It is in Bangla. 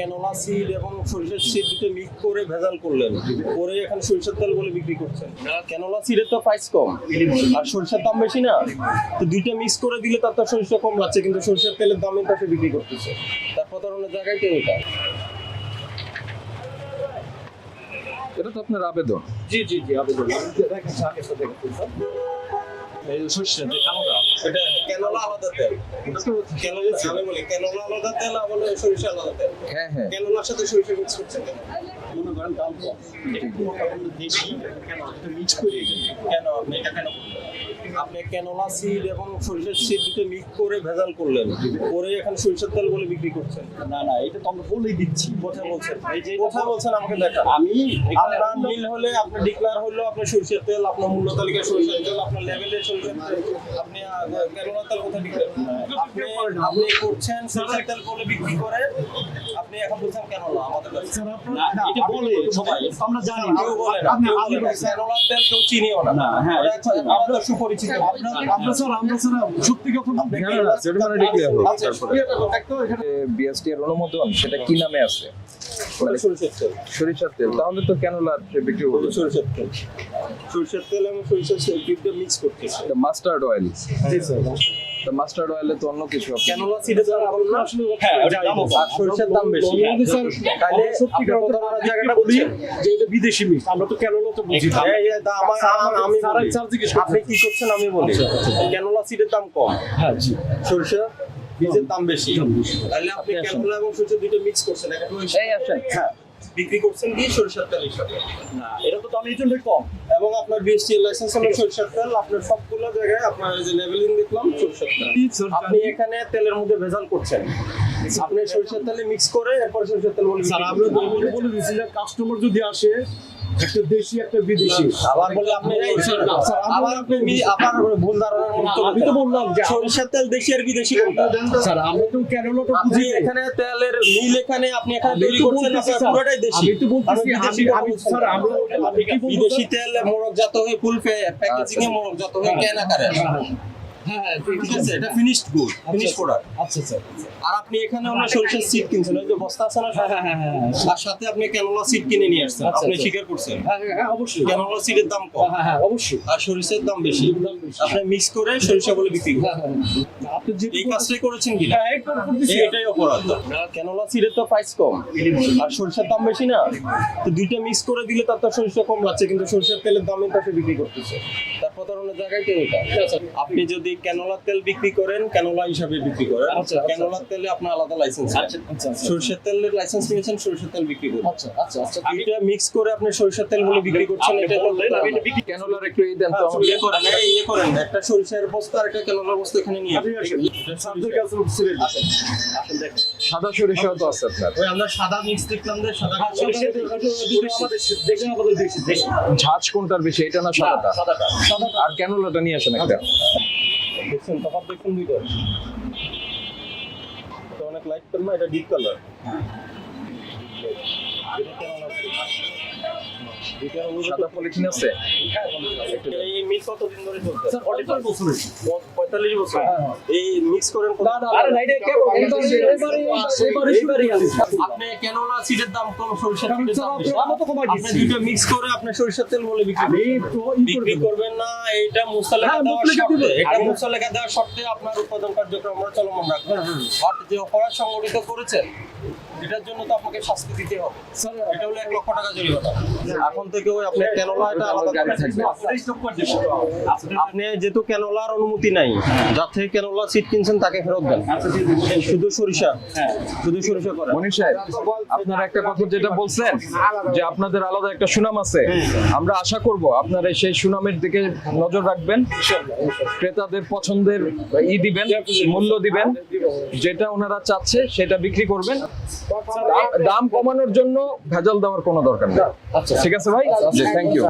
ক্যানোলা সিড এবং সরিষার সিড দুটো মিক্স করে ভেজাল করলেন। করে এখন সরিষার তেল বলে বিক্রি করছেন। ক্যানোলা সিডের তো প্রাইস কম। আর সরিষার দাম বেশি না? তো দুইটা মিক্স করে দিলে তার তো সরিষা কম লাগছে কিন্তু সরিষার তেলের দামে তাকে বিক্রি করতেছে। তার প্রতারণের জায়গায় কেউ এটা এটা তো আপনার আবেদন? জি জি জি আবেদন। দেখেন তো দেখেন। সর্ষে যে কালোটা এটা ক্যানোলা আলাদা তেল? ক্যানোলা আমি বলি ক্যানোলা আলাদা তেল আর বলে সরিষা আলাদা তেল? হ্যাঁ হ্যাঁ। ক্যানোলার সাথে সরিষা মিক্স করছে কেন? মনে করেন দাম কম। একটু মোটামুটি দেশি কেন একটু মিক্স করে কেন? আপনি এটা কেন? আপনি ক্যানোলা সিড এবং সরিষার সিড দুটো মিক্স করে ভেজাল করলেন। করে এখানে সরিষার তেল বলে বিক্রি করছেন। না না এটা তো আমরা বলেই দিচ্ছি। কোথায় বলছেন? এই যে কোথায় বলছেন আমাকে দেখান। আমি আপনার মিল হলে আপনার ডিক্লার হলো আপনার সরিষার তেল আপনার মূল্য তালিকায় সরিষার তেল আপনার লেভেলে সরিষার তেল। আপনি ক্যানোলা তেল কোথায় ডিক্লার আপনি আপনি করছেন সরিষার তেল বলে বিক্রি করে আপনি এখন বলছেন ক্যানোলা আমাদের কাছে। না, এটা বলে সবাই। আমরা জানি। কেউ বলে না। ক্যানোলা তেল কেউ চিনিও না। না, হ্যাঁ, আমাদের সুপরিচিত বিএসটি এর অনুমোদন সেটা কি নামে আছে? মানে সরিষার তেল। সরিষার তেল। তাহলে তো কেন ক্যানোলার বিক্রি করব সরিষার তেল। সরিষার তেল এবং সরিষার দুটো মিক্স করতেছে। Mustard oil ji sir. তো মাস্টার্ড অয়েলে তো অন্য কিছু ক্যানোলা সিডের দাম কম না? হ্যাঁ আর সরিষার দাম বেশি। তাহলে সত্যি আপনার কথা জায়গাটা বলি? যে এটা বিদেশি মিক্স আমরা তো কেন তো বুঝি না। এই, এই, দা- আমার- আমার- আমি স্যার, বলি। স্যার জিজ্ঞেস আপনি কি করছেন আমি বলি। ক্যানোলা সিডের দাম কম। হ্যাঁ জি। সরিষা বীজের দাম বেশি। তাহলে আপনি ক্যানোলা এবং সরিষা দুটো মিক্স করছেন। একটা এই আসেন। হ্যাঁ। বিক্রি করছেন কি? সরিষার তেল হিসাবে। না এটা তো কম। এবং আপনার বিএসটি লাইসেন্স হলো সরিষার তেল আপনার সবগুলো জায়গায় আপনার যে লেভেলিং দেখলাম সরিষার তেল। আপনি এখানে তেলের মধ্যে ভেজাল করছেন। আপনি সরিষার তেলে মিক্স করে এরপর সরিষার তেল বলে স্যার আমরা বলে দিচ্ছি যে কাস্টমার যদি আসে একটা দেশি একটা বিদেশি। আবার বলে আপনি আবার আপনি আবার ভুল ধারণার আমি তো বললাম যে সরিষার তেল দেশি আর বিদেশি স্যার আমরা তো কেন তো বুঝি এখানে তেলের মিল এখানে আপনি এখানে তৈরি করছেন আপনার পুরোটাই দেশি। আমি তো আমি আমি- আমি- বলছি না। স্যার, আমরা- আমি বিদেশি তেল মোড়কজাত হয়ে ফুল প্যাকেজিং এ মোড়কজাত হয়ে ক্যান আকারে হ্যাঁ হ্যাঁ ঠিক আছে এটা ফিনিশড গুড ফিনিশ প্রোডাক্ট আচ্ছা স্যার আর আপনি এখানে আমরা সরিষার সিড কিনছেন ওই যে বস্তা আছে না হ্যাঁ হ্যাঁ হ্যাঁ হ্যাঁ তার সাথে আপনি ক্যানোলা সিড কিনে নিয়ে আসছেন আচ্ছা, আপনি আচ্ছা। স্বীকার করছেন? হ্যাঁ হ্যাঁ, হ্যাঁ অবশ্যই। ক্যানোলা সিডের দাম কম। হ্যাঁ হ্যাঁ অবশ্যই। আর সরিষার দাম বেশি। আপনি মিক্স করে সরিষা বলে বিক্রি হ্যাঁ করেন হ্যাঁ। এই কাজটাই করেছেন কিনা? হ্যাঁ এই করে। করতেছি। এটাই অপরাধ। ক্যানোলা সিডের তো প্রাইস কম। আর সরিষার দাম বেশি না। তো দুইটা মিক্স করে দিলে তার তো সরিষা কম লাগছে কিন্তু সরিষার তেলের দামে তাকে বিক্রি করতেছে। তার প্রতারণের জায়গায় কেউ এটা? আপনি যদি ক্যানোলা তেল বিক্রি করেন ক্যানোলা হিসাবে বিক্রি করেন আচ্ছা, আচ্ছা, তেলে আপনার আলাদা লাইসেন্স আচ্ছা আচ্ছা আচ্ছা। সরিষার তেলের লাইসেন্স নিয়েছেন সরিষার তেল বিক্রি করবেন আচ্ছা আচ্ছা আচ্ছা। দুইটা মিক্স করে আপনি সরিষার তেল বলে বিক্রি করছেন এটা তো ক্যানোলার একটু এই দেন তো আমাকে। ইয়ে করেন এই ইয়ে করেন। একটা সরিষার বস্তা আর একটা ক্যানোলার বস্তা এখানে নিয়ে সাদা সরিষা তো আছে আপনার। ওই আমরা সাদা মিক্স দেখলাম ঝাঁজ কোনটার বেশি এটা না সাদাটা? সাদাটা। আর ক্যানোলাটা নিয়ে আসেন একটা? দেখছেন তফাৎ দেখুন দুইটা। অনেক লাইট কালার এটা ডিপ কালার সাদা পলিথিন আছে? এই মিক্স কতদিন ধরে চলছে? পঁয়তাল্লিশ বছরের। পঁয়তাল্লিশ বছর? হ্যাঁ, হ্যাঁ। এই মিক্স করেন কত? আরে না, এটা কে বলে? এবারে- এবারে- এবারে- এবারে আসছে। আপনি কেন না সিডের দাম কম সরিষার তেলের দাম আপনি- বেশি? আমরা তো কমাই আপনি দুটো মিক্স করে আপনি সরিষার তেল বলে বিক্রি আমি করবেন। তো ই করে বিক্রি করবেন না এটা মুসালেখা হ্যাঁ, দেওয়ার শর্তে। এটা আমি- দেওয়ার শর্তে আপনার উৎপাদন কার্যক্রম আমরা চলমান রাখব। যে অপরাধ সংগঠিত করেছেন এটার জন্য তো আপনাকে শাস্তি দিতে হবে। এটা হলো এক লক্ষ টাকা জরিমানা এখন থেকে ওই আপনি এটা আলাদা গাড়ি থাকবে। যেহেতু অনুমতি নাই যার থেকে কেনলা সিট কিনছেন তাকে ফেরত দেন। আচ্ছা। শুধু সরিষা। হ্যাঁ। শুধু সরিষা করেন মনির সাহেব আপনারা একটা কথা যেটা বলছেন যে আপনাদের আলাদা একটা সুনাম আছে। আমরা আশা করব আপনারা সেই সুনামের দিকে নজর রাখবেন। ক্রেতাদের পছন্দের ই দিবেন মূল্য দিবেন। যেটা ওনারা চাচ্ছে সেটা বিক্রি করবেন। দাম কমানোর জন্য ভেজাল দেওয়ার কোনো দরকার নেই। আচ্ছা। ঠিক আছে ভাই? Thank you